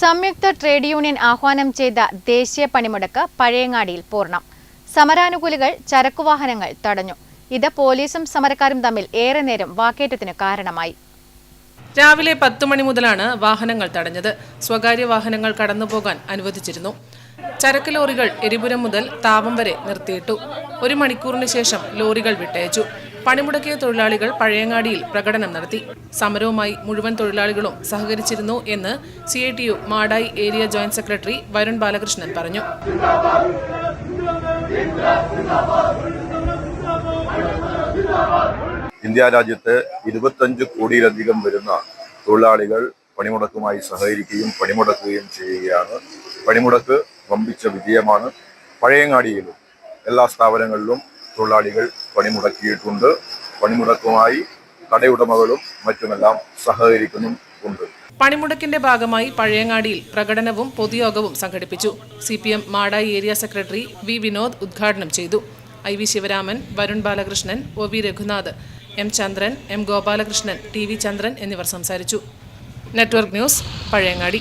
സംയുക്ത trade union ആഹ്വാനം ചെയ്ത ദേശീയ പണിമുടക്ക് പഴയങ്ങാടിയിൽ പൂർണം. സമരാനുകൂലികൾ ചരക്കുവാഹനങ്ങൾ തടഞ്ഞു. ഇത് പോലീസും സമരക്കാരും തമ്മിൽ ഏറെ നേരം വാക്കേറ്റത്തിന് കാരണമായി. രാവിലെ പത്ത് മണി മുതലാണ് വാഹനങ്ങൾ തടഞ്ഞത്. സ്വകാര്യ വാഹനങ്ങൾ കടന്നുപോകാൻ അനുവദിച്ചിരുന്നു. ചരക്ക് ലോറികൾ എരിപുരം മുതൽ താപം വരെ നിർത്തിയിട്ടു. ഒരു മണിക്കൂറിന് ശേഷം ലോറികൾ വിട്ടയച്ചു. പണിമുടക്കിയ തൊഴിലാളികൾ പഴയങ്ങാടിയിൽ പ്രകടനം നടത്തി. സമരവുമായി മുഴുവൻ തൊഴിലാളികളും സഹകരിച്ചിരുന്നു എന്ന് C I T U Madayi area joint secretary Varun Balakrishnan പറഞ്ഞു. ഇന്ത്യ രാജ്യത്ത് ഇരുപത്തഞ്ച് കോടിയിലധികം വരുന്ന തൊഴിലാളികൾ പണിമുടക്കുമായി സഹകരിക്കുകയും പണിമുടക്കുകയും ചെയ്യുകയാണ്. പണിമുടക്ക് വമ്പിച്ച വിജയമാണ് പഴയങ്ങാടിയിലും എല്ലാ സ്ഥാപനങ്ങളിലും തൊഴിലാളികൾ പണിമുടക്കിയിട്ടുണ്ട്. പണിമുടക്കുമായി കടയുടമകളും മറ്റുമെല്ലാം സഹകരിക്കുന്നു പണിമുടക്കിന്റെ ഭാഗമായി പഴയങ്ങാടിയിൽ പ്രകടനവും പൊതുയോഗവും സംഘടിപ്പിച്ചു. C P M Madayi area secretary V Vinod ഉദ്ഘാടനം ചെയ്തു. I V Sivaraman Varun Balakrishnan O V Raghunath M Chandran M Gopalakrishnan T V Chandran എന്നിവർ സംസാരിച്ചു. Network news Pazhayangadi.